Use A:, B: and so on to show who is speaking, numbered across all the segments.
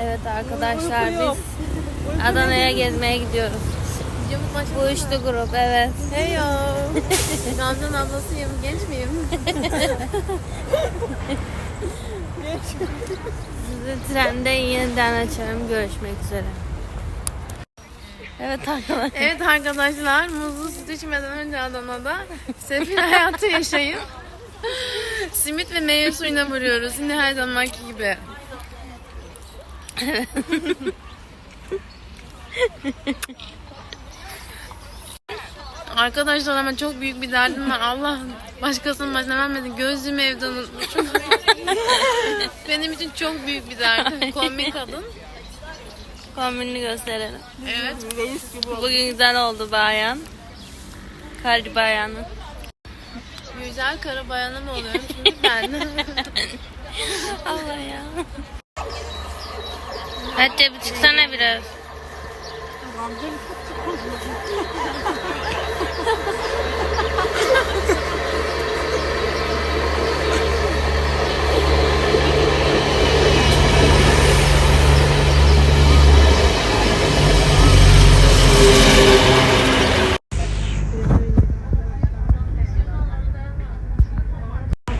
A: Evet arkadaşlar biz Adana'ya gezmeye gidiyoruz. Bu üçlü grup evet.
B: Hey yo. Gamze'nin ablasıyım. Genç miyim?
A: Sizi trende yeniden açarım. Görüşmek üzere. Evet arkadaşlar.
B: evet arkadaşlar muzlu süt içmeden önce Adana'da sefil hayatı yaşayıp simit ve meyve suyuna vuruyoruz. Yine her zamanki gibi. Arkadaşlar ama çok büyük bir derdim var. Allah başkasının başına vermedi. Gözlüğümü evde unutmuşum. Benim için çok büyük bir derdim. Komik kadın.
A: Kombinini gösterelim.
B: Evet.
A: Bugün güzel oldu bayan. Kar bayanı.
B: Güzel kara bayanı mı oluyorum şimdi ben?
A: Allah ya. Hatice bir çıksana biraz.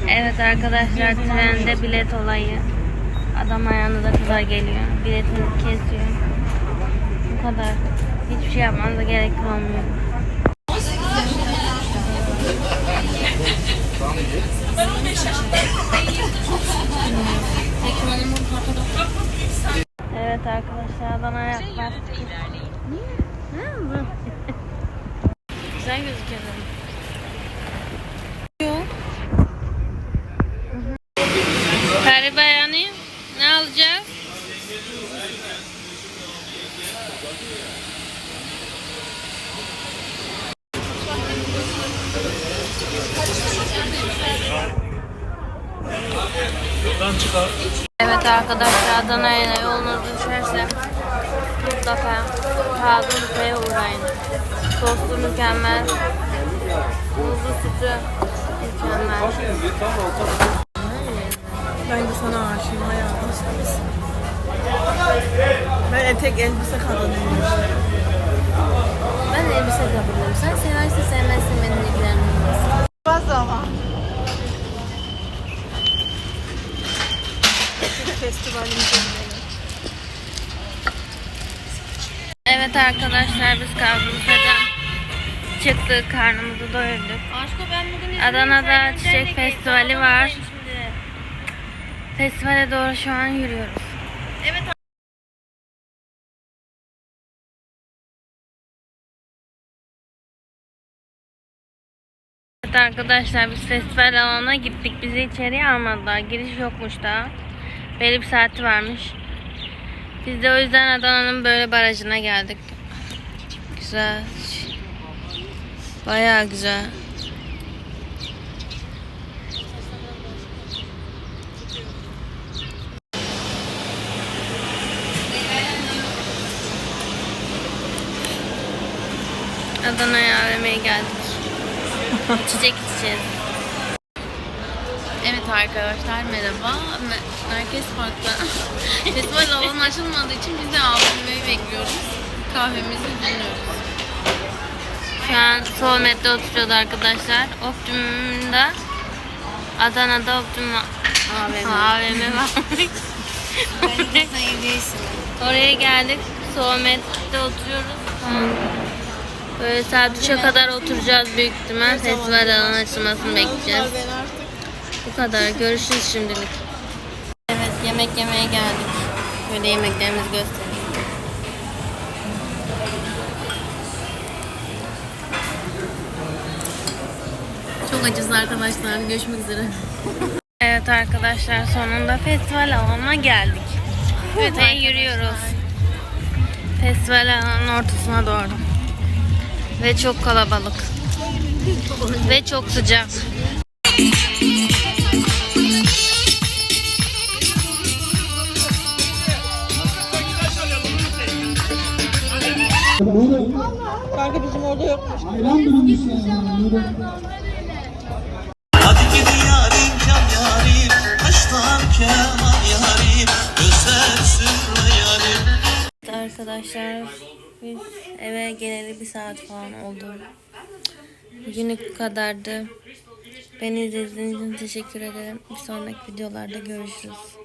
A: Evet arkadaşlar trende bilet olayı. Adam ayağınıza kadar geliyor. Biletini kesiyor. Bu kadar. Hiçbir şey yapmanıza gerek kalmıyor. Evet arkadaşlar bana yaklaştık. Ne oldu?
B: Güzel gözüküyor.
A: Kari bayanı ne alacağız? Evet arkadaşlar Adana'ya yolunuz düşerse mutlaka Büfe'ye uğrayın. Tostu mükemmel. Buzlu sütü mükemmel.
C: Ben de sana aşığım hayatım. Ben etek elbise kadınıyım.
B: Ben elbise kabulüm. Sen seversin sevmezsin benim ilgilenmez.
C: Fazla ama. Festivalimize gidelim.
A: Evet arkadaşlar biz Kazımsa'dan çıktık karnımızı doyurduk.
B: Aşko ben bugün
A: Adana'da çiçek festivali var. Festivale doğru şu an yürüyoruz.
B: Evet
A: Evet arkadaşlar biz festival alanına gittik. Bizi içeriye almadılar. Giriş yokmuş daha. Belli bir saati varmış. Biz de o yüzden Adana'nın böyle barajına geldik. Güzel. Bayağı güzel. Adana'ya AVM'ye geldik. Çiçek içeceğiz.
B: Evet arkadaşlar merhaba. Me- Merkez Park'ta festival alanı açılmadığı için biz de AVM'yi bekliyoruz. Kahvemizi dinliyoruz.
A: Şu an Solmet'te oturuyordu arkadaşlar. Optimum'da Adana'da Optimum AVM, AVM varmış. Oraya geldik. Solmet'te oturuyoruz. An Böyle saat 3'e kadar oturacağız büyük ihtimal. Festival alanı açılmasını bekleyeceğiz.
C: Ben artık
A: Bu kadar. Görüşürüz şimdilik. Evet yemek yemeye geldik. Şöyle yemeklerimizi göstereyim.
B: Çok acız arkadaşlar. Görüşmek üzere.
A: Evet arkadaşlar sonunda festival alanına geldik. Ve yürüyoruz. Festival alanının ortasına doğru. Ve çok kalabalık. Ve çok sıcak.
C: kanka bizim orada yokmuş.
D: Hadi gidi
A: arkadaşlar. Biz eve geleli bir saat falan oldu. Bugünlük bu kadardı. Beni izlediğiniz için teşekkür ederim. Bir sonraki videolarda görüşürüz.